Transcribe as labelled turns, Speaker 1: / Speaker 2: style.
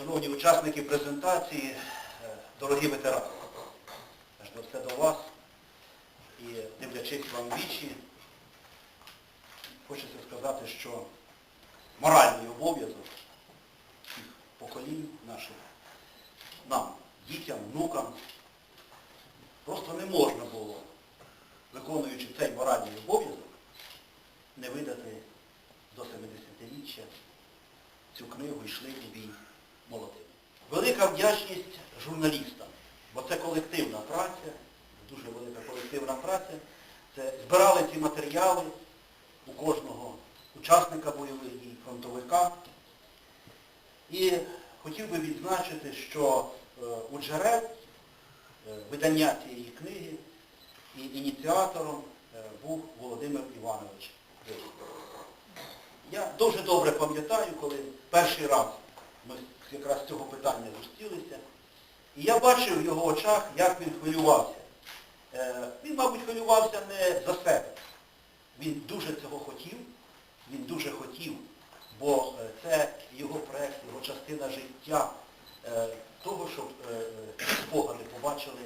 Speaker 1: Шановні учасники презентації, е, дорогі ветерани, до все до вас і дивлячись вам вічі, хочеться сказати, що моральний обов'язок всіх поколінь наших, нам, дітям, внукам, просто не можна було, виконуючи цей моральний обов'язок, не видати до 70-річчя цю книгу йшли у бій. Велика вдячність журналістам, бо це колективна праця, дуже велика колективна праця. Це збирали ці матеріали у кожного учасника бойових дій, фронтовика. І хотів би відзначити, що е, у джерел е, видання цієї книги і ініціатором е, був Володимир Іванович. Я дуже добре пам'ятаю, коли перший раз якраз цього питання зустрілися, і я бачив в його очах, як він хвилювався. Е, Він, мабуть, хвилювався не за себе. Він дуже цього хотів, він дуже хотів, бо е, це його проєкт, його частина життя, е, того, щоб спогади побачили